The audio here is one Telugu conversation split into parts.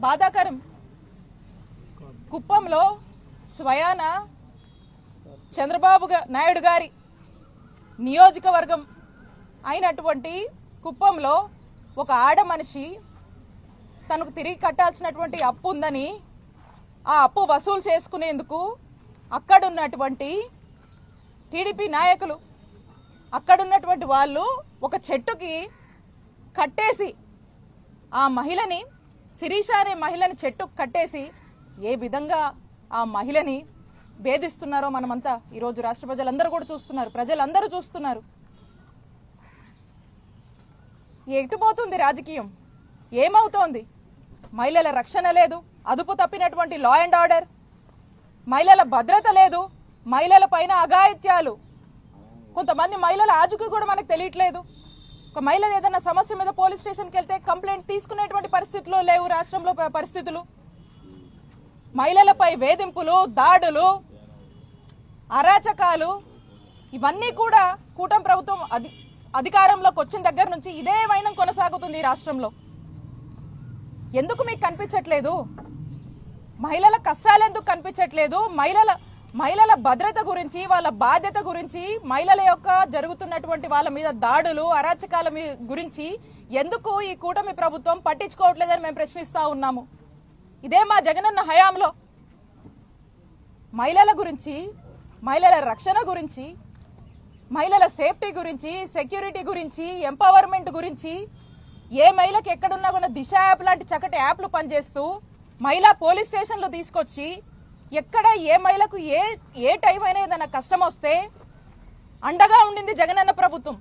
బాధాకరం. కుప్పంలో స్వయాన చంద్రబాబు నాయుడు గారి నియోజకవర్గం అయినటువంటి కుప్పంలో ఒక ఆడ మనిషి తనకు తిరిగి కట్టాల్సినటువంటి అప్పు ఉందని ఆ అప్పు వసూలు చేసుకునేందుకు అక్కడున్నటువంటి టీడీపీ నాయకులు అక్కడున్నటువంటి వాళ్ళు ఒక చెట్టుకి కట్టేసి ఆ మహిళని శిరీష అనే మహిళని చెట్టు కట్టేసి ఏ విధంగా ఆ మహిళని భేదిస్తున్నారో మనమంతా ఈరోజు రాష్ట్ర ప్రజలందరూ కూడా చూస్తున్నారు. ప్రజలందరూ చూస్తున్నారు. ఎటుపోతుంది రాజకీయం? ఏమవుతోంది? మహిళల రక్షణ లేదు అదుపు తప్పినటువంటి లా అండ్ ఆర్డర్ మహిళల భద్రత లేదు మహిళల పైన అఘాయిత్యాలు. కొంతమంది మహిళల ఆజుకు కూడా మనకు తెలియట్లేదు. ఒక మహిళ ఏదైనా సమస్య మీద పోలీస్ స్టేషన్కి వెళ్తే కంప్లైంట్ తీసుకునేటువంటి పరిస్థితులు లేవు రాష్ట్రంలో పరిస్థితులు. మహిళలపై వేధింపులు దాడులు అరాచకాలు ఇవన్నీ కూడా కూటమి ప్రభుత్వం అధి అధికారంలోకి వచ్చిన దగ్గర నుంచి ఇదే వైనం కొనసాగుతుంది ఈ రాష్ట్రంలో. ఎందుకు మీకు కనిపించట్లేదు? మహిళల కష్టాలు ఎందుకు కనిపించట్లేదు? మహిళల మహిళల భద్రత గురించి వాళ్ళ బాధ్యత గురించి మహిళల యొక్క జరుగుతున్నటువంటి వాళ్ళ మీద దాడులు అరాచకాల గురించి ఎందుకు ఈ కూటమి ప్రభుత్వం పట్టించుకోవట్లేదని మేము ప్రశ్నిస్తా ఉన్నాము. ఇదే మా జగనన్న హయాంలో. మహిళల గురించి మహిళల రక్షణ గురించి మహిళల సేఫ్టీ గురించి సెక్యూరిటీ గురించి ఎంపవర్మెంట్ గురించి ఏ మహిళకి ఎక్కడున్నా కూడా దిశ యాప్ లాంటి చక్కటి యాప్లు పనిచేస్తూ మహిళా పోలీస్ స్టేషన్లో తీసుకొచ్చి ఎక్కడ ఏ మహిళకు ఏ ఏ టైం అయినా ఏదైనా కష్టం వస్తే అండగా ఉండింది జగనన్న ప్రభుత్వం.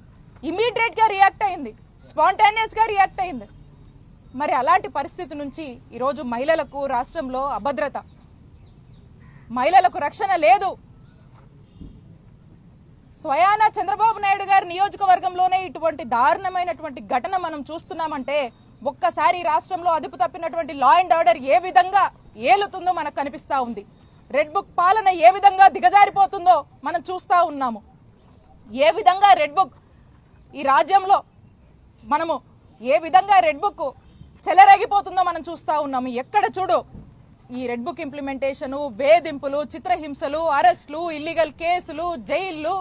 ఇమీడియట్గా రియాక్ట్ అయింది. స్పాంటేనియస్గా రియాక్ట్ అయింది. మరి అలాంటి పరిస్థితి నుంచి ఈరోజు మహిళలకు రాష్ట్రంలో అభద్రత. మహిళలకు రక్షణ లేదు. స్వయాన చంద్రబాబు నాయుడు గారి నియోజకవర్గంలోనే ఇటువంటి దారుణమైనటువంటి ఘటన మనం చూస్తున్నామంటే ఒక్కసారి రాష్ట్రంలో అదుపు తప్పినటువంటి లా అండ్ ఆర్డర్ ఏ విధంగా ఏలుతుందో మనకు కనిపిస్తా ఉంది. రెడ్ బుక్ పాలన ఏ విధంగా దిగజారిపోతుందో మనం చూస్తా ఉన్నాము. ఏ విధంగా రెడ్ బుక్ ఈ రాజ్యంలో మనము ఏ విధంగా రెడ్ బుక్ చెలరేగిపోతుందో మనం చూస్తూ ఉన్నాము. ఎక్కడ చూడు ఈ రెడ్ బుక్ ఇంప్లిమెంటేషను వేధింపులు చిత్రహింసలు అరెస్టులు ఇల్లీగల్ కేసులు జైళ్ళు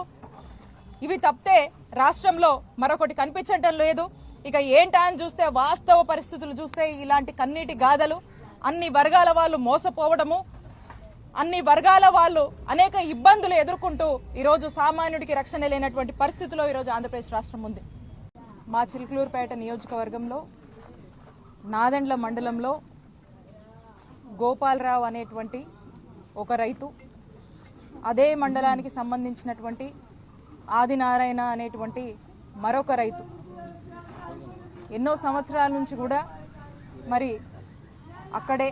ఇవి తప్పితే రాష్ట్రంలో మరొకటి కనిపించటం లేదు. ఇక ఏంటా అని చూస్తే వాస్తవ పరిస్థితులు చూస్తే ఇలాంటి కన్నీటి గాథలు అన్ని వర్గాల వాళ్ళు మోసపోవడము అన్ని వర్గాల వాళ్ళు అనేక ఇబ్బందులు ఎదుర్కొంటూ ఈరోజు సామాన్యుడికి రక్షణ లేనటువంటి పరిస్థితిలో ఈరోజు ఆంధ్రప్రదేశ్ రాష్ట్రం ఉంది. మా చిలుకలూరుపేట నియోజకవర్గంలో నాదెండ్ల మండలంలో గోపాలరావు అనేటువంటి ఒక రైతు అదే మండలానికి సంబంధించినటువంటి ఆదినారాయణ అనేటువంటి మరొక రైతు. ఎన్నో సంవత్సరాల నుంచి కూడా మరి అక్కడే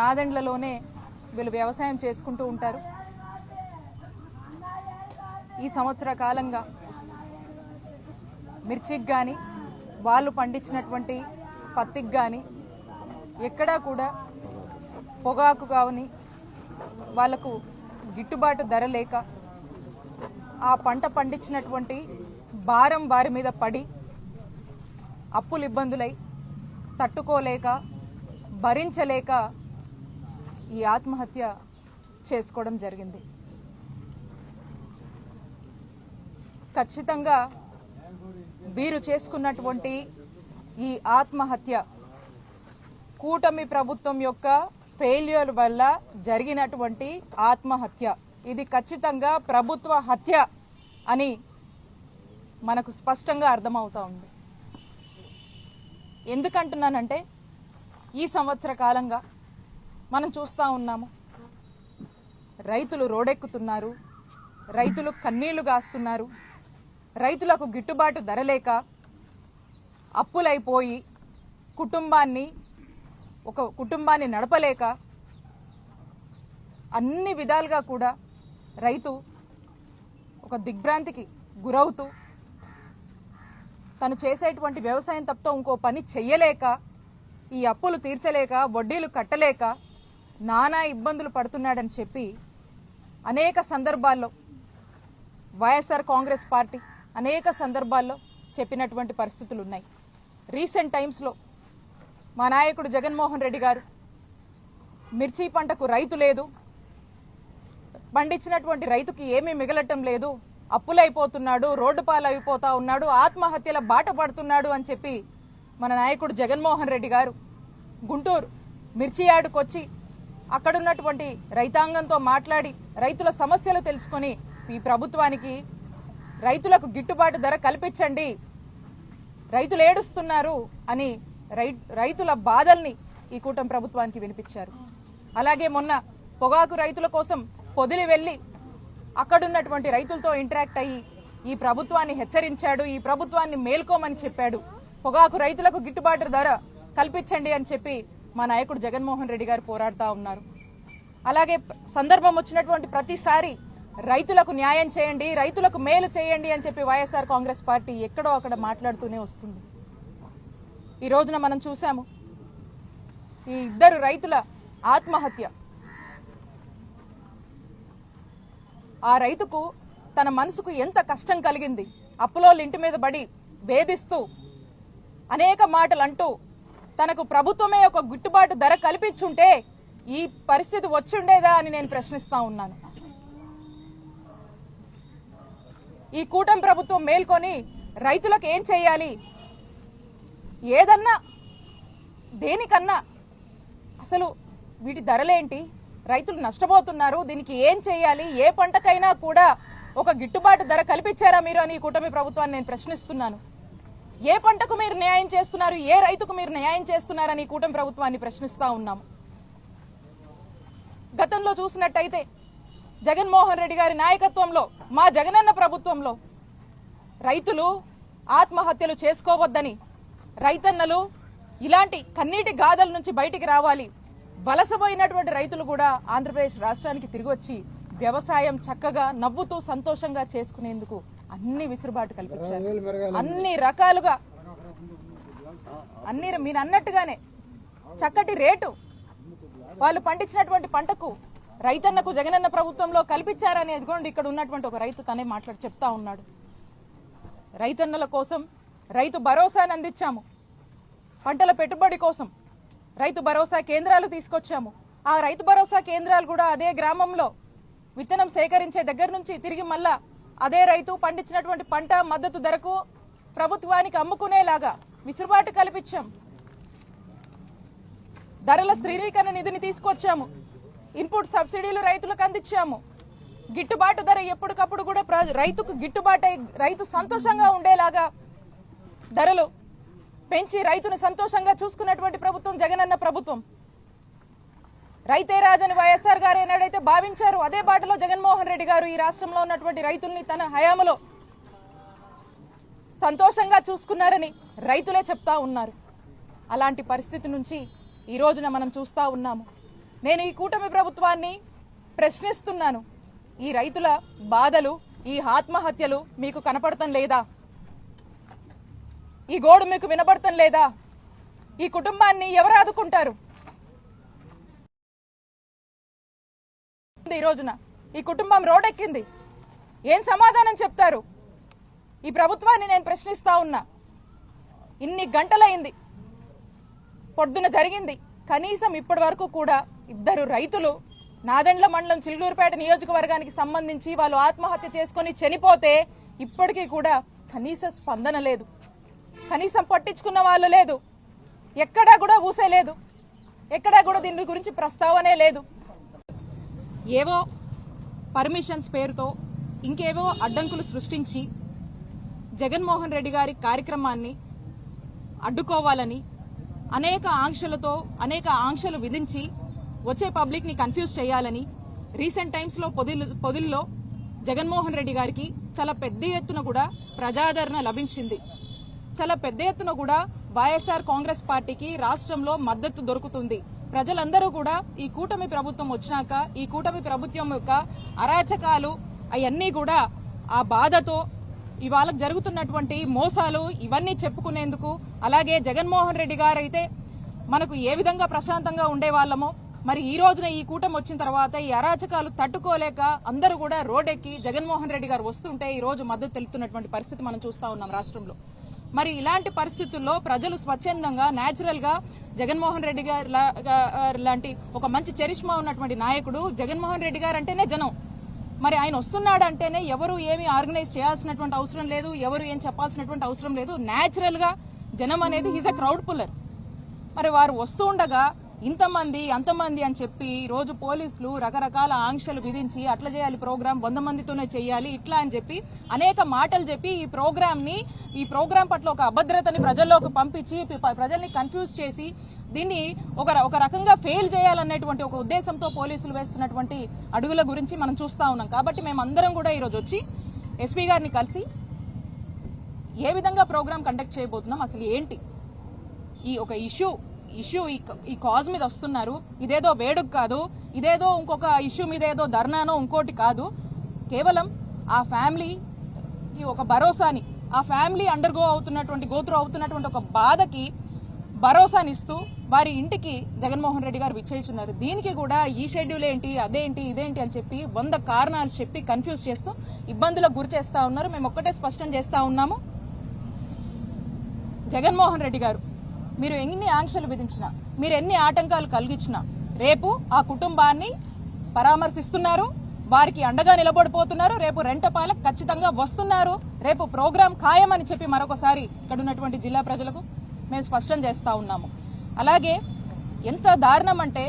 నాదెండ్లలోనే వీళ్ళు వ్యవసాయం చేసుకుంటూ ఉంటారు. ఈ సంవత్సర కాలంగా మిర్చికి కానీ వాళ్ళు పండించినటువంటి పత్తికి కానీ ఎక్కడా కూడా పొగాకు కావని వాళ్ళకు గిట్టుబాటు ధర లేక ఆ పంట పండించినటువంటి భారం వారి మీద పడి అప్పులు ఇబ్బందులై తట్టుకోలేక భరించలేక ఈ ఆత్మహత్య చేసుకోవడం జరిగింది. ఖచ్చితంగా వీరు చేసుకున్నటువంటి ఈ ఆత్మహత్య కూటమి ప్రభుత్వం యొక్క ఫెయిల్యూర్ వల్ల జరిగినటువంటి ఆత్మహత్య. ఇది ఖచ్చితంగా ప్రభుత్వ హత్య అని మనకు స్పష్టంగా అర్థమవుతా ఉంది. ఎందుకంటున్నానంటే ఈ సంవత్సర కాలంగా మనం చూస్తూ ఉన్నాము. రైతులు రోడెక్కుతున్నారు. రైతులు కన్నీళ్ళు గాస్తున్నారు. రైతులకు గిట్టుబాటు ధరలేక అప్పులైపోయి కుటుంబాన్ని ఒక కుటుంబాన్ని నడపలేక అన్ని విధాలుగా కూడా రైతు ఒక దిగ్భ్రాంతికి గురవుతూ తను చేసేటువంటి వ్యవసాయం తప్ప ఇంకో పని చెయ్యలేక ఈ అప్పులు తీర్చలేక వడ్డీలు కట్టలేక నానా ఇబ్బందులు పడుతున్నాడని చెప్పి అనేక సందర్భాల్లో వైఎస్ఆర్ కాంగ్రెస్ పార్టీ అనేక సందర్భాల్లో చెప్పినటువంటి పరిస్థితులు ఉన్నాయి. రీసెంట్ టైమ్స్లో మా నాయకుడు జగన్మోహన్ రెడ్డి గారు మిర్చి పంటకు రైతు లేదు పండించినటువంటి రైతుకి ఏమీ మిగలటం లేదు అప్పులైపోతున్నాడు రోడ్డు పాలైపోతా ఉన్నాడు ఆత్మహత్యల బాట పడుతున్నాడు అని చెప్పి మన నాయకుడు జగన్మోహన్ రెడ్డి గారు గుంటూరు మిర్చి యార్డుకొచ్చి అక్కడున్నటువంటి రైతాంగంతో మాట్లాడి రైతుల సమస్యలు తెలుసుకొని ఈ ప్రభుత్వానికి రైతులకు గిట్టుబాటు ధర కల్పించండి. రైతులు ఏడుస్తున్నారు అని రై- రైతుల బాధల్ని ఈ కూటమి ప్రభుత్వానికి వినిపించారు. అలాగే మొన్న పొగాకు రైతుల కోసం పొదిలి వెళ్ళి అక్కడున్నటువంటి రైతులతో ఇంటరాక్ట్ అయ్యి ఈ ప్రభుత్వాన్ని హెచ్చరించాడు ఈ ప్రభుత్వాన్ని మేల్కోమని చెప్పాడు. పొగాకు రైతులకు గిట్టుబాటు ధర కల్పించండి అని చెప్పి మా నాయకుడు జగన్మోహన్ రెడ్డి గారు పోరాడుతూ ఉన్నారు. అలాగే సందర్భం వచ్చినటువంటి ప్రతిసారి రైతులకు న్యాయం చేయండి రైతులకు మేలు చేయండి అని చెప్పి వైఎస్ఆర్ కాంగ్రెస్ పార్టీ ఎక్కడో అక్కడ మాట్లాడుతూనే వస్తుంది. ఈ రోజున మనం చూసాము ఈ ఇద్దరు రైతుల ఆత్మహత్య. ఆ రైతుకు తన మనసుకు ఎంత కష్టం కలిగింది అప్పులోళ్ళు ఇంటి మీద పడి వేధిస్తూ అనేక మాటలు అంటూ తనకు ప్రభుత్వమే ఒక గిట్టుబాటు ధర కల్పించుంటే ఈ పరిస్థితి వచ్చుండేదా అని నేను ప్రశ్నిస్తా ఉన్నాను. ఈ కూటమి ప్రభుత్వం మేల్కొని రైతులకు ఏం చేయాలి? ఏదన్నా దేనికన్నా అసలు వీటి ధరలేంటి? రైతులు నష్టపోతున్నారు దీనికి ఏం చేయాలి? ఏ పంటకైనా కూడా ఒక గిట్టుబాటు ధర కల్పించారా మీరు అని ఈ కూటమి ప్రభుత్వాన్ని నేను ప్రశ్నిస్తున్నాను. ఏ పంటకు మీరు న్యాయం చేస్తున్నారు? ఏ రైతుకు మీరు న్యాయం చేస్తున్నారని కూటమి ప్రభుత్వాన్ని ప్రశ్నిస్తా ఉన్నాము గతంలో చూసినట్టయితే జగన్మోహన్ రెడ్డి గారి నాయకత్వంలో మా జగనన్న ప్రభుత్వంలో రైతులు ఆత్మహత్యలు చేసుకోవద్దని రైతన్నలు ఇలాంటి కన్నీటి గాథల నుంచి బయటికి రావాలి. వలసపోయినటువంటి రైతులు కూడా ఆంధ్రప్రదేశ్ రాష్ట్రానికి తిరిగి వచ్చి వ్యవసాయం చక్కగా నవ్వుతూ సంతోషంగా చేసుకునేందుకు అన్ని విసురుబాటు కల్పించారు. అన్ని రకాలుగా. అన్ని మీరు అన్నట్టుగానే చక్కటి రేటు. వాళ్ళు పండించినటువంటి పంటకు రైతన్నకు జగనన్న ప్రభుత్వంలో కల్పించారని ఎదుగోండి ఇక్కడ ఉన్నటువంటి ఒక రైతు తనే మాట్లాడి చెప్తా ఉన్నాడు. రైతన్నల కోసం రైతు భరోసాను అందించాము. పంటల పెట్టుబడి కోసం రైతు భరోసా కేంద్రాలు తీసుకొచ్చాము. ఆ రైతు భరోసా కేంద్రాలు కూడా అదే గ్రామంలో విత్తనం సేకరించే దగ్గర నుంచి తిరిగి మళ్ళా అదే రైతు పండించినటువంటి పంట మద్దతు ధరకు ప్రభుత్వానికి అమ్ముకునేలాగా విసురుబాటు కల్పించాం. ధరల స్థిరీకరణ నిధిని తీసుకొచ్చాము. ఇన్పుట్ సబ్సిడీలు రైతులకు అందించాము. గిట్టుబాటు ధర ఎప్పటికప్పుడు కూడా ప్ర- రైతుకు గిట్టుబాటు రైతు సంతోషంగా ఉండేలాగా ధరలు పెంచి రైతును సంతోషంగా చూసుకున్నటువంటి ప్రభుత్వం జగనన్న ప్రభుత్వం. రైతే రాజని వైఎస్ఆర్ గారు ఏనాడైతే భావించారు అదే బాటలో జగన్మోహన్ రెడ్డి గారు ఈ రాష్ట్రంలో ఉన్నటువంటి రైతుల్ని తన హయాములో సంతోషంగా చూసుకున్నారని రైతులే చెప్తా ఉన్నారు. అలాంటి పరిస్థితి నుంచి ఈ రోజున మనం చూస్తూ ఉన్నాము. నేను ఈ కూటమి ప్రభుత్వాన్ని ప్రశ్నిస్తున్నాను. ఈ రైతుల బాధలు ఈ ఆత్మహత్యలు మీకు కనపడటం లేదా? ఈ గోడు మీకు వినపడటం లేదా? ఈ కుటుంబాన్ని ఎవరు ఆదుకుంటారు? ఈ రోజున ఈ కుటుంబం రోడెక్కింది. ఏం సమాధానం చెప్తారు? ఈ ప్రభుత్వాన్ని నేను ప్రశ్నిస్తా ఉన్నా. ఇన్ని గంటలైంది. పొద్దున జరిగింది. కనీసం ఇప్పటి వరకు కూడా ఇద్దరు రైతులు నాదెండ్ల మండలం చిల్లూరుపేట నియోజకవర్గానికి సంబంధించి వాళ్ళు ఆత్మహత్య చేసుకొని చనిపోతే ఇప్పటికీ కూడా కనీస స్పందన లేదు. కనీసం పట్టించుకున్న వాళ్ళు లేదు. ఎక్కడా కూడా ఊసే లేదు. ఎక్కడా కూడా దీని గురించి ప్రస్తావనే లేదు. ఏవో పర్మిషన్స్ పేరుతో ఇంకేవో అడ్డంకులు సృష్టించి జగన్మోహన్ రెడ్డి గారి కార్యక్రమాన్ని అడ్డుకోవాలని అనేక ఆంక్షలతో అనేక ఆంక్షలు విధించి వచ్చే పబ్లిక్ని కన్ఫ్యూజ్ చేయాలని రీసెంట్ టైమ్స్లో పొదిలు పొదుల్లో పొదిల్లో జగన్మోహన్ రెడ్డి గారికి చాలా పెద్ద ఎత్తున కూడా ప్రజాదరణ లభించింది. చాలా పెద్ద ఎత్తున కూడా వైఎస్ఆర్ కాంగ్రెస్ పార్టీకి రాష్ట్రంలో మద్దతు దొరుకుతుంది. ప్రజలందరూ కూడా ఈ కూటమి ప్రభుత్వం వచ్చినాక ఈ కూటమి ప్రభుత్వం యొక్క అరాచకాలు అవన్నీ కూడా ఆ బాధతో ఇవాళ జరుగుతున్నటువంటి మోసాలు ఇవన్నీ చెప్పుకునేందుకు అలాగే జగన్మోహన్ రెడ్డి గారు అయితే మనకు ఏ విధంగా ప్రశాంతంగా ఉండేవాళ్ళమో మరి ఈ రోజున ఈ కూటమి వచ్చిన తర్వాత ఈ అరాచకాలు తట్టుకోలేక అందరూ కూడా రోడ్డెక్కి జగన్మోహన్ రెడ్డి గారు వస్తుంటే ఈ రోజు మద్దతు తెలుపుతున్నటువంటి పరిస్థితి మనం చూస్తా ఉన్నాం రాష్ట్రంలో. మరి ఇలాంటి పరిస్థితుల్లో ప్రజలు స్వచ్ఛందంగా న్యాచురల్గా జగన్మోహన్ రెడ్డి గారు లాంటి ఒక మంచి చరిష్మా ఉన్నటువంటి నాయకుడు జగన్మోహన్ రెడ్డి గారు అంటేనే జనం. మరి ఆయన వస్తున్నాడు అంటేనే ఎవరు ఏమి ఆర్గనైజ్ చేయాల్సినటువంటి అవసరం లేదు ఎవరు ఏం చెప్పాల్సినటువంటి అవసరం లేదు. న్యాచురల్గా జనం అనేది ఈజ్ అ క్రౌడ్ పుల్లర్ మరి వారు వస్తూ ఉండగా ఇంతమంది అంతమంది అని చెప్పి రోజు పోలీసులు రకరకాల ఆంక్షలు విధించి అట్లా చేయాలి ప్రోగ్రామ్ వంద మందితోనే చేయాలి ఇట్లా అని చెప్పి అనేక మాటలు చెప్పి ఈ ప్రోగ్రామ్ని ఈ ప్రోగ్రామ్ పట్ల ఒక అభద్రతని ప్రజల్లోకి పంపించి ప్రజల్ని కన్ఫ్యూజ్ చేసి దీన్ని ఒక ఒక రకంగా ఫెయిల్ చేయాలనేటువంటి ఒక ఉద్దేశంతో పోలీసులు వేస్తున్నటువంటి అడుగుల గురించి మనం చూస్తా ఉన్నాం. కాబట్టి మేము అందరం కూడా ఈరోజు వచ్చి ఎస్పీ గారిని కలిసి ఏ విధంగా ప్రోగ్రామ్ కండక్ట్ చేయబోతున్నాం అసలు ఏంటి? ఈ ఒక ఇష్యూ ఇష్యూ ఈ కాజ్ మీద వస్తున్నారు. ఇదేదో వేడుక కాదు ఇదేదో ఇంకొక ఇష్యూ మీద ఏదో ధర్నానో ఇంకోటి కాదు. కేవలం ఆ ఫ్యామిలీకి ఒక భరోసాని ఆ ఫ్యామిలీ అండర్గో అవుతున్నటువంటి గోత్రు అవుతున్నటువంటి ఒక బాధకి భరోసానిస్తూ వారి ఇంటికి జగన్మోహన్ రెడ్డి గారు విచ్చేస్తున్నారు దీనికి కూడా ఈ షెడ్యూల్ ఏంటి అదేంటి ఇదేంటి అని చెప్పి వంద కారణాలు చెప్పి కన్ఫ్యూజ్ చేస్తూ ఇబ్బందులకు గురి చేస్తా ఉన్నారు. మేము ఒక్కటే స్పష్టం చేస్తా ఉన్నాము. జగన్మోహన్ రెడ్డి గారు మీరు ఎన్ని ఆంక్షలు విధించినా మీరు ఎన్ని ఆటంకాలు కలిగించినా రేపు ఆ కుటుంబాన్ని పరామర్శిస్తున్నారు వారికి అండగా నిలబడిపోతున్నారు రేపు రెంటపాలకు ఖచ్చితంగా వస్తున్నారు రేపు ప్రోగ్రాం ఖాయమని చెప్పి మరొకసారి ఇక్కడ ఉన్నటువంటి జిల్లా ప్రజలకు మేము స్పష్టం చేస్తా ఉన్నాము. అలాగే ఎంత దారుణం అంటే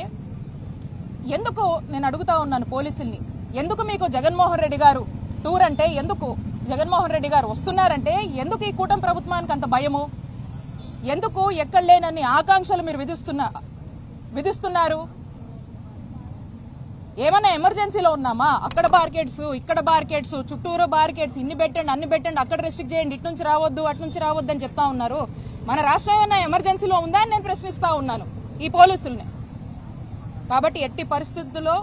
ఎందుకు నేను అడుగుతా ఉన్నాను పోలీసుల్ని? ఎందుకు మీకు జగన్మోహన్ రెడ్డి గారు టూర్ అంటే ఎందుకు జగన్మోహన్ రెడ్డి గారు వస్తున్నారంటే ఎందుకు ఈ కూటమి ప్రభుత్వానికి అంత భయము? ఎందుకు ఎక్కడ లేనన్ని ఆకాంక్షలు మీరు విధిస్తున్నా విధిస్తున్నారు? ఏమైనా ఎమర్జెన్సీలో ఉన్నామా? అక్కడ బార్కెట్స్ ఇక్కడ బార్కెట్స్ చుట్టూరు బార్కెట్స్ ఇన్ని పెట్టండి అన్ని పెట్టండి అక్కడ రెస్ట్రిక్ట్ చేయండి ఇటు నుంచి రావద్దు అటు నుంచి రావద్దు అని చెప్తా ఉన్నారు. మన రాష్ట్రం ఏమైనా ఎమర్జెన్సీలో ఉందా అని నేను ప్రశ్నిస్తా ఉన్నాను ఈ పోలీసుల్ని. కాబట్టి ఎట్టి పరిస్థితుల్లో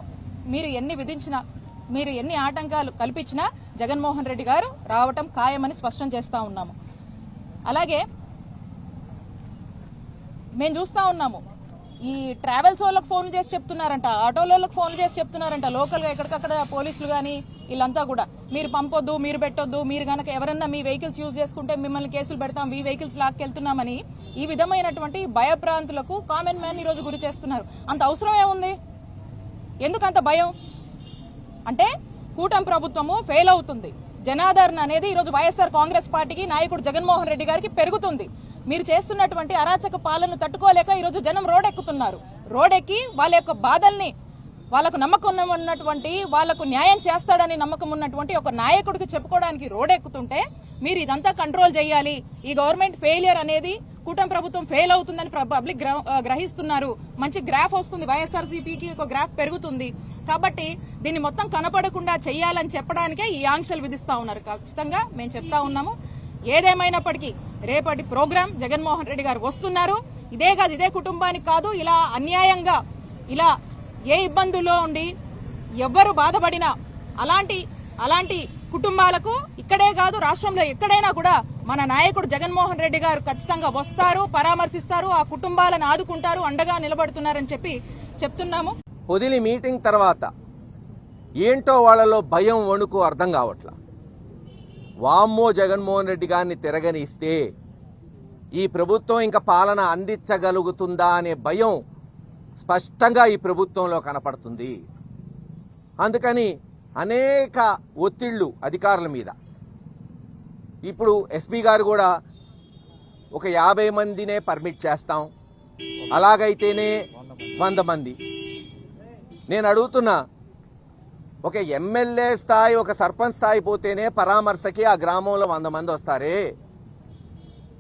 మీరు ఎన్ని విధించినా మీరు ఎన్ని ఆటంకాలు కల్పించినా జగన్మోహన్ రెడ్డి గారు రావటం ఖాయమని స్పష్టం చేస్తా ఉన్నాము. అలాగే మేము చూస్తా ఉన్నాము. ఈ ట్రావెల్స్ వాళ్ళకి ఫోన్ చేసి చెప్తున్నారంట ఆటోలకు ఫోన్ చేసి చెప్తున్నారంట లోకల్గా ఎక్కడికక్కడ పోలీసులు కానీ వీళ్ళంతా కూడా. మీరు పంపొద్దు మీరు పెట్టొద్దు మీరు కనుక ఎవరన్నా మీ వెహికల్స్ యూజ్ చేసుకుంటే మిమ్మల్ని కేసులు పెడతాం మీ వెహికల్స్ లాక్కెళ్తున్నామని ఈ విధమైనటువంటి భయప్రాంతులకు కామన్ మ్యాన్ ఈ రోజు గురి చేస్తున్నారు. అంత అవసరం ఏముంది? ఎందుకు అంత భయం? అంటే కూటమి ప్రభుత్వము ఫెయిల్ అవుతుంది. జనాదరణ అనేది ఈరోజు వైఎస్ఆర్ కాంగ్రెస్ పార్టీకి నాయకుడు జగన్మోహన్ రెడ్డి గారికి పెరుగుతుంది. మీరు చేస్తున్నటువంటి అరాచక పాలనను తట్టుకోలేక ఈరోజు జనం రోడెక్కుతున్నారు. రోడెక్కి వాళ్ళ యొక్క బాధల్ని వాళ్ళకు నమ్మకం ఉన్నటువంటి వాళ్ళకు న్యాయం చేస్తాడని నమ్మకం ఉన్నటువంటి ఒక నాయకుడికి చెప్పుకోవడానికి రోడెక్కుతుంటే మీరు ఇదంతా కంట్రోల్ చేయాలి. ఈ గవర్నమెంట్ ఫెయిలియర్ అనేది కూటమి ప్రభుత్వం ఫెయిల్ అవుతుందని పబ్లిక్ గ్రహిస్తున్నారు. మంచి గ్రాఫ్ వస్తుంది. వైఎస్ఆర్సీపీకి ఒక గ్రాఫ్ పెరుగుతుంది. కాబట్టి దీన్ని మొత్తం కనపడకుండా చేయాలని చెప్పడానికే ఈ ఆంక్షలు విధిస్తా ఉన్నారు. ఖచ్చితంగా మేము చెప్తా ఉన్నాము. ఏదేమైనప్పటికీ రేపటి ప్రోగ్రాం జగన్మోహన్ రెడ్డి గారు వస్తున్నారు. ఇదే కాదు ఇదే కుటుంబానికి కాదు ఇలా అన్యాయంగా ఇలా ఏ ఇబ్బందుల్లో ఉండి ఎవ్వరు బాధపడినా అలాంటి అలాంటి కుటుంబాలకు ఇక్కడే కాదు రాష్ట్రంలో ఎక్కడైనా కూడా మన నాయకుడు జగన్మోహన్ రెడ్డి గారు ఖచ్చితంగా వస్తారు పరామర్శిస్తారు ఆ కుటుంబాలను ఆదుకుంటారు అండగా నిలబడుతున్నారని చెప్పి చెప్తున్నాము. పొదిలి మీటింగ్ తర్వాత ఏంటో వాళ్ళలో భయం వణుకు అర్థం కావట్లా. వామ్మో జగన్మోహన్ రెడ్డి గారిని తిరగనిస్తే ఈ ప్రభుత్వం ఇంకా పాలన అందించగలుగుతుందా అనే భయం స్పష్టంగా ఈ ప్రభుత్వంలో కనపడుతుంది. అందుకని అనేక ఒత్తిళ్ళు అధికారుల మీద. ఇప్పుడు ఎస్పీ గారు కూడా ఒక యాభై మందినే పర్మిట్ చేస్తాం. అలాగైతేనే వంద మంది. నేను అడుగుతున్నా ఒక ఎమ్మెల్యే స్థాయి ఒక సర్పంచ్ స్థాయి పోతేనే పరామర్శకి ఆ గ్రామంలో వంద మంది వస్తారే?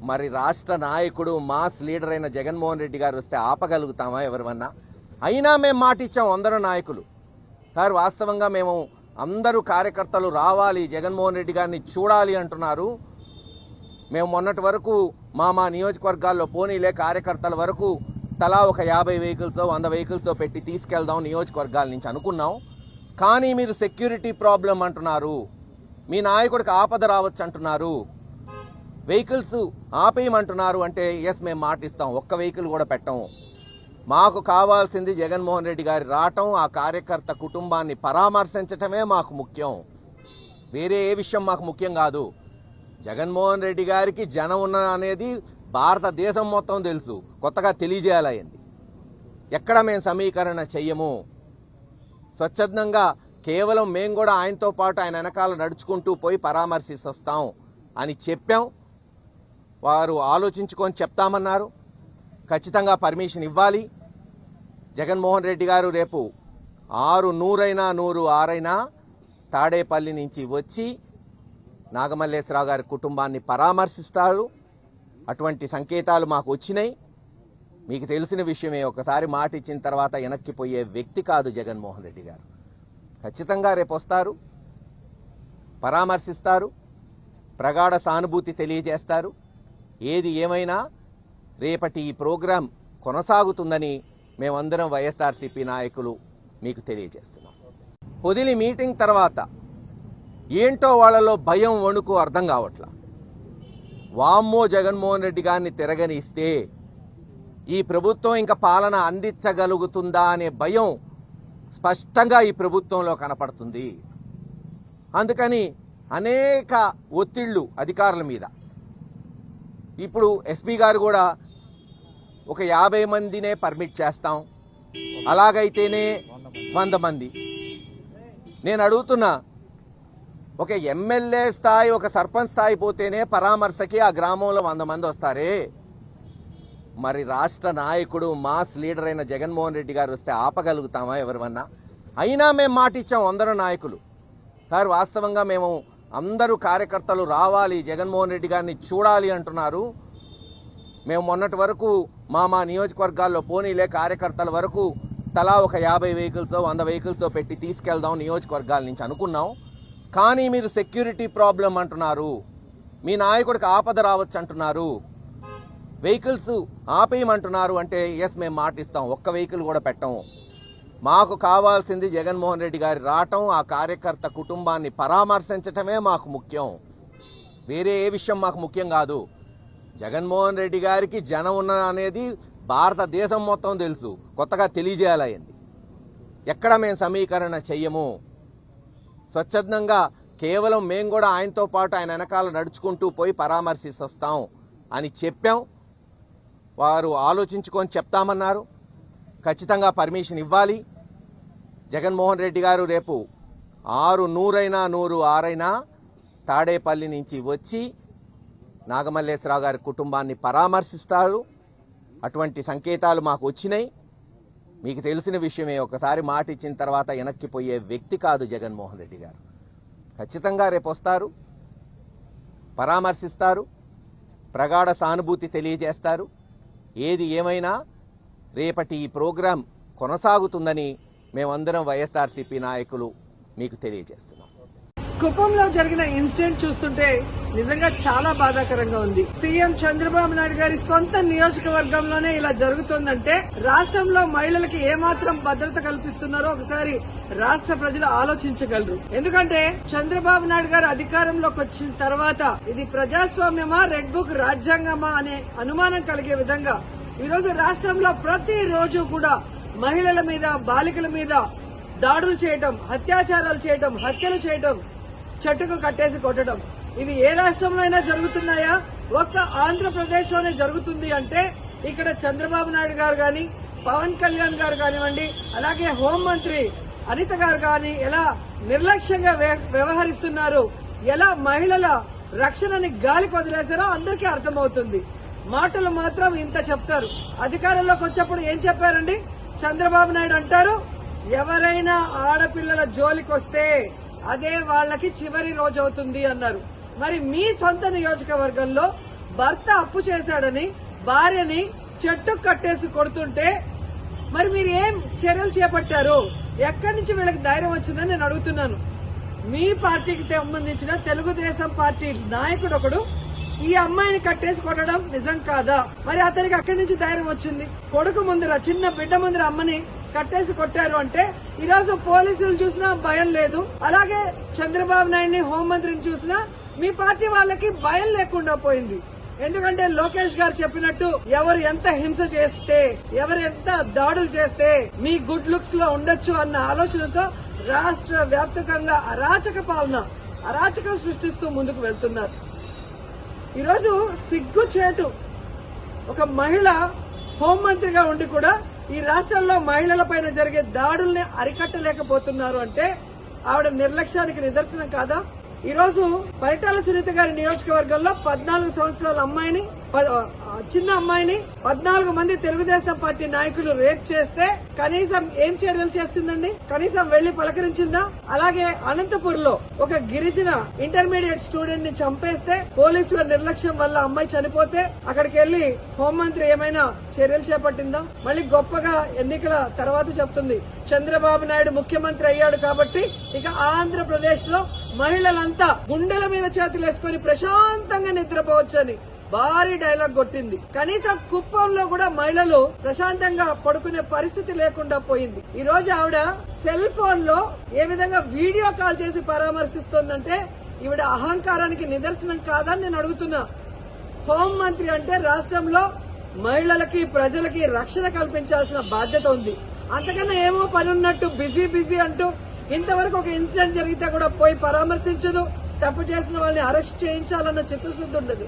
మరి రాష్ట్ర నాయకుడు మాస్ లీడర్ అయిన జగన్మోహన్ రెడ్డి గారు వస్తే ఆపగలుగుతామా ఎవరివన్నా? అయినా మేము మాట ఇచ్చాం అందరూ నాయకులు. సార్ వాస్తవంగా మేము అందరూ కార్యకర్తలు రావాలి జగన్మోహన్ రెడ్డి గారిని చూడాలి అంటున్నారు. మేము మొన్నటి వరకు మా మా నియోజకవర్గాల్లో పోనీలే కార్యకర్తల వరకు తలా ఒక యాభై వెహికల్స్ వంద వెహికల్స్ పెట్టి తీసుకెళ్దాం నియోజకవర్గాల నుంచి అనుకున్నాం. కానీ మీరు సెక్యూరిటీ ప్రాబ్లం అంటున్నారు. మీ నాయకుడికి ఆపద రావచ్చు అంటున్నారు. వెహికల్స్ ఆపేయమంటున్నారు అంటే ఎస్ మేము మాటిస్తాం. ఒక్క వెహికల్ కూడా పెట్టము మాకు కావాల్సింది జగన్మోహన్ రెడ్డి గారి రావటం ఆ కార్యకర్త కుటుంబాన్ని పరామర్శించటమే మాకు ముఖ్యం. వేరే ఏ విషయం మాకు ముఖ్యం కాదు. జగన్మోహన్ రెడ్డి గారికి జనం ఉన్న అనేది భారతదేశం మొత్తం తెలుసు. కొత్తగా తెలియజేయాలయ్యింది. ఎక్కడ మేము సమీకరణ చెయ్యము? స్వచ్ఛందంగా కేవలం మేము కూడా ఆయనతో పాటు ఆయన వెనకాల నడుచుకుంటూ పోయి పరామర్శిస్తాం అని చెప్పాం. వారు ఆలోచించుకొని చెప్తామన్నారు. ఖచ్చితంగా పర్మిషన్ ఇవ్వాలి. జగన్మోహన్ రెడ్డి గారు రేపు ఆరు నూరైనా నూరు ఆరైనా తాడేపల్లి నుంచి వచ్చి నాగమల్లేశ్వరరావు గారి కుటుంబాన్ని పరామర్శిస్తారు. అటువంటి సంకేతాలు మాకు వచ్చినాయి. మీకు తెలిసిన విషయమే ఒకసారి మాట ఇచ్చిన తర్వాత వెనక్కిపోయే వ్యక్తి కాదు జగన్మోహన్ రెడ్డి గారు. ఖచ్చితంగా రేపు వస్తారు పరామర్శిస్తారు ప్రగాఢ సానుభూతి తెలియజేస్తారు. ఏది ఏమైనా రేపటి ఈ ప్రోగ్రాం కొనసాగుతుందని మేమందరం వైఎస్ఆర్సీపీ నాయకులు మీకు తెలియజేస్తున్నాం. పొదిలి మీటింగ్ తర్వాత ఏంటో వాళ్ళలో భయం వణుకు అర్థం కావట్లా. వామ్మో జగన్మోహన్ రెడ్డి గారిని తిరగనిస్తే ఈ ప్రభుత్వం ఇంకా పాలన అందించగలుగుతుందా అనే భయం స్పష్టంగా ఈ ప్రభుత్వంలో కనపడుతుంది. అందుకని అనేక ఒత్తిళ్ళు అధికారుల మీద. ఇప్పుడు ఎస్పీ గారు కూడా ఒక యాభై మందినే పర్మిట్ చేస్తాం. అలాగైతేనే వంద మంది. నేను అడుగుతున్నా ఒక ఎమ్మెల్యే స్థాయి ఒక సర్పంచ్ స్థాయి పోతేనే పరామర్శకి ఆ గ్రామంలో వంద మంది వస్తారే? మరి రాష్ట్ర నాయకుడు మాస్ లీడర్ అయిన జగన్మోహన్ రెడ్డి గారు వస్తే ఆపగలుగుతామా ఎవరివన్నా? అయినా మేము మాట ఇచ్చాం అందరూ నాయకులు. సార్ వాస్తవంగా మేము అందరూ కార్యకర్తలు రావాలి జగన్మోహన్ రెడ్డి గారిని చూడాలి అంటున్నారు. మేము మొన్నటి వరకు మా మా నియోజకవర్గాల్లో పోనీలే కార్యకర్తల వరకు తలా ఒక యాభై వెహికల్స్ వంద వెహికల్స్ పెట్టి తీసుకెళ్దాం నియోజకవర్గాల నుంచి అనుకున్నాం. కానీ మీరు సెక్యూరిటీ ప్రాబ్లం అంటున్నారు. మీ నాయకుడికి ఆపద రావచ్చు అంటున్నారు వెహికల్స్ ఆపేయమంటున్నారు అంటే ఎస్ మేము మాటిస్తాం. ఒక్క వెహికల్ కూడా పెట్టము మాకు కావాల్సింది జగన్మోహన్ రెడ్డి గారి రావటం ఆ కార్యకర్త కుటుంబాన్ని పరామర్శించటమే మాకు ముఖ్యం. వేరే ఏ విషయం మాకు ముఖ్యం కాదు. జగన్మోహన్ రెడ్డి గారికి జనం ఉన్న అనేది భారతదేశం మొత్తం తెలుసు. కొత్తగా తెలియజేయాలయ్యింది. ఎక్కడ మేము సమీకరణ చెయ్యము? స్వచ్ఛందంగా కేవలం మేము కూడా ఆయనతో పాటు ఆయన వెనకాల నడుచుకుంటూ పోయి పరామర్శిస్తాం అని చెప్పాం. వారు ఆలోచించుకొని చెప్తామన్నారు. ఖచ్చితంగా పర్మిషన్ ఇవ్వాలి. జగన్మోహన్ రెడ్డి గారు రేపు ఆరు నూరైనా నూరు ఆరైనా తాడేపల్లి నుంచి వచ్చి నాగమల్లేశ్వరరావు గారి కుటుంబాన్ని పరామర్శిస్తారు. అటువంటి సంకేతాలు మాకు వచ్చినాయి. మీకు తెలిసిన విషయమే ఒకసారి మాట ఇచ్చిన తర్వాత వెనక్కిపోయే వ్యక్తి కాదు జగన్మోహన్ రెడ్డి గారు. ఖచ్చితంగా రేపు వస్తారు. పరామర్శిస్తారు. ప్రగాఢ సానుభూతి తెలియజేస్తారు. ఏది ఏమైనా రేపటి ఈ ప్రోగ్రాం కొనసాగుతుందని మేమందరం వైఎస్ఆర్సీపీ నాయకులు మీకు తెలియజేస్తాం కుప్పంలో జరిగిన ఇన్సిడెంట్ చూస్తుంటే నిజంగా చాలా బాధాకరంగా ఉంది. సీఎం చంద్రబాబు నాయుడు గారి సొంత నియోజకవర్గంలోనే ఇలా జరుగుతోందంటే రాష్ట్రంలో మహిళలకి ఏమాత్రం భద్రత కల్పిస్తున్నారో ఒకసారి రాష్ట్ర ప్రజలు ఆలోచించగలరు. ఎందుకంటే చంద్రబాబు నాయుడు గారు అధికారంలోకి వచ్చిన తర్వాత ఇది ప్రజాస్వామ్యమా రెడ్ బుక్ రాజ్యాంగమా అనే అనుమానం కలిగే విధంగా ఈ రోజు రాష్ట్రంలో ప్రతి రోజు కూడా మహిళల మీద బాలికల మీద దాడులు చేయటం అత్యాచారాలు చేయటం హత్యలు చేయటం చెట్టుకు కట్టేసి కొట్టడం. ఇవి ఏ రాష్ట్రంలో అయినా జరుగుతున్నాయా? ఒక్క ఆంధ్రప్రదేశ్లోనే జరుగుతుంది అంటే ఇక్కడ చంద్రబాబు నాయుడు గారు గాని పవన్ కళ్యాణ్ గారు కానివ్వండి అలాగే హోంమంత్రి అనిత గారు గాని ఎలా నిర్లక్ష్యంగా వ్యవహరిస్తున్నారు? ఎలా మహిళల రక్షణని గాలికి వదిలేశారో అందరికీ అర్థమవుతుంది. మాటలు మాత్రం ఇంత చెప్తారు. అధికారంలోకి వచ్చేప్పుడు ఏం చెప్పారండి? చంద్రబాబు నాయుడు అంటారు ఎవరైనా ఆడపిల్లల జోలికి వస్తే అదే వాళ్ళకి చివరి రోజు అవుతుంది అన్నారు. మరి మీ సొంత నియోజకవర్గంలో భర్త అప్పు చేశాడని భార్యని చెట్టు కట్టేసి కొడుతుంటే మరి మీరు ఏం చర్యలు చేపట్టారు? ఎక్కడి నుంచి వీళ్ళకి ధైర్యం వచ్చిందని నేను అడుగుతున్నాను. మీ పార్టీకి సంబంధించిన తెలుగుదేశం పార్టీ నాయకుడు ఒకడు ఈ అమ్మాయిని కట్టేసి కొట్టడం నిజం కాదా? మరి అతనికి అక్కడి నుంచి ధైర్యం వచ్చింది? కొడుకు ముందర చిన్న బిడ్డ ముందర అమ్మని కట్టేసి కొట్టారు అంటే ఈ రోజు పోలీసులు చూసినా భయం లేదు. అలాగే చంద్రబాబు నాయుడిని హోంమంత్రిని చూసినా మీ పార్టీ వాళ్ళకి భయం లేకుండా పోయింది. ఎందుకంటే లోకేష్ గారు చెప్పినట్టు ఎవరు ఎంత హింస చేస్తే ఎవరు ఎంత దాడులు చేస్తే మీ గుడ్ లుక్స్లో ఉండొచ్చు అన్న ఆలోచనతో రాష్ట్ర వ్యాప్తంగా అరాచక పాలన అరాచకం సృష్టిస్తూ ముందుకు వెళ్తున్నారు. ఈరోజు సిగ్గు చేటు ఒక మహిళ హోంమంత్రిగా ఉండి కూడా ఈ రాష్ట్రంలో మహిళల పైన జరిగే దాడుల్ని అరికట్టలేకపోతున్నారు అంటే ఆవిడ నిర్లక్ష్యానికి నిదర్శనం కాదా? ఈ రోజు పరిటాల సునీత గారి నియోజకవర్గంలో పద్నాలుగు సంవత్సరాల అమ్మాయిని చిన్న అమ్మాయిని పద్నాలుగు మంది తెలుగుదేశం పార్టీ నాయకులు రేప్ చేస్తే కనీసం ఏం చర్యలు చేస్తుందండి? కనీసం వెళ్ళి పలకరించిందా? అలాగే అనంతపూర్లో ఒక గిరిజన ఇంటర్మీడియట్ స్టూడెంట్ని చంపేస్తే పోలీసుల నిర్లక్ష్యం వల్ల అమ్మాయి చనిపోతే అక్కడికి వెళ్ళి హోంమంత్రి ఏమైనా చర్యలు చేపట్టిందా? మళ్ళీ గొప్పగా ఎన్నికల తర్వాత చెప్తుంది చంద్రబాబు నాయుడు ముఖ్యమంత్రి అయ్యాడు కాబట్టి ఇక ఆంధ్రప్రదేశ్లో మహిళలంతా గుండెల మీద చేతులు వేసుకుని ప్రశాంతంగా నిద్రపోవచ్చని భారీ డైలాగ్ కొట్టింది. కనీసం కుప్పంలో కూడా మహిళలు ప్రశాంతంగా పడుకునే పరిస్థితి లేకుండా పోయింది. ఈ రోజు ఆవిడ సెల్ ఫోన్లో ఏ విధంగా వీడియో కాల్ చేసి పరామర్శిస్తోందంటే ఈవిడ అహంకారానికి నిదర్శనం కాదని నేను అడుగుతున్నా. హోం మంత్రి అంటే రాష్ట్రంలో మహిళలకి ప్రజలకి రక్షణ కల్పించాల్సిన బాధ్యత ఉంది. అంతకన్నా ఏమో పని ఉన్నట్టు బిజీ బిజీ అంటూ ఇంతవరకు ఒక ఇన్సిడెంట్ జరిగితే కూడా పోయి పరామర్శించదు. తప్పు చేసిన వాళ్ళని అరెస్ట్ చేయించాలన్న చిత్తశుద్ధి ఉండదు.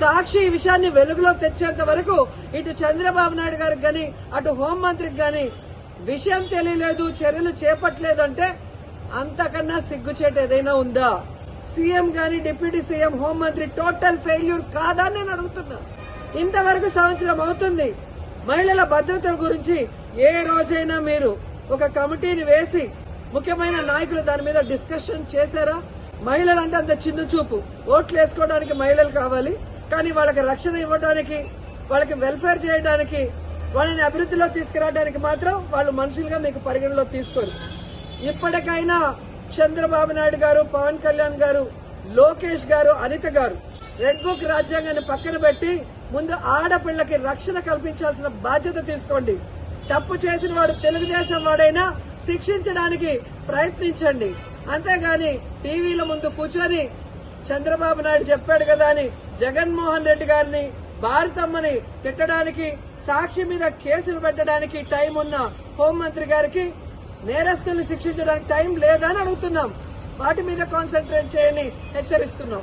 సాక్షి ఈ విషయాన్ని వెలుగులో తెచ్చేంత వరకు ఇటు చంద్రబాబు నాయుడు గారికి గాని అటు హోం మంత్రికి గాని విషయం తెలియలేదు చర్యలు చేపట్టలేదంటే అంతకన్నా సిగ్గుచేట ఏదైనా ఉందా? సీఎం గాని డిప్యూటీ సీఎం హోంమంత్రి టోటల్ ఫెయిల్యూర్ కాదా అని నేను అడుగుతున్నా. ఇంతవరకు సంవత్సరం అవుతుంది. మహిళల భద్రత గురించి ఏ రోజైనా మీరు ఒక కమిటీని వేసి ముఖ్యమైన నాయకులు దాని మీద డిస్కషన్ చేశారా? మహిళలు అంటే అంత చిన్న చూపు. ఓట్లు వేసుకోవడానికి మహిళలు కావాలి. కానీ వాళ్ళకి రక్షణ ఇవ్వడానికి వాళ్ళకి వెల్ఫేర్ చేయడానికి వాళ్ళని అభివృద్ధిలో తీసుకురావడానికి మాత్రం వాళ్ళు మనుషులుగా మీకు పరిగణలో తీసుకోరు ఇప్పటికైనా చంద్రబాబు నాయుడు గారు పవన్ కళ్యాణ్ గారు లోకేష్ గారు అనిత గారు రెడ్ బుక్ రాజ్యాంగాన్ని పక్కన పెట్టి ముందు ఆడపిల్లకి రక్షణ కల్పించాల్సిన బాధ్యత తీసుకోండి. తప్పు చేసిన వాడు తెలుగుదేశం వాడైనా శిక్షించడానికి ప్రయత్నించండి. అంతేగాని టీవీల ముందు కూర్చొని చంద్రబాబు నాయుడు చెప్పాడు కదా అని జగన్మోహన్ రెడ్డి గారిని భారతమ్మని తిట్టడానికి సాక్షి మీద కేసులు పెట్టడానికి టైం ఉన్న హోంమంత్రి గారికి నేరస్తుల్ని శిక్షించడానికి టైం లేదని అడుగుతున్నాం. వాటి మీద కాన్సన్ట్రేట్ చేయని హెచ్చరిస్తున్నాం.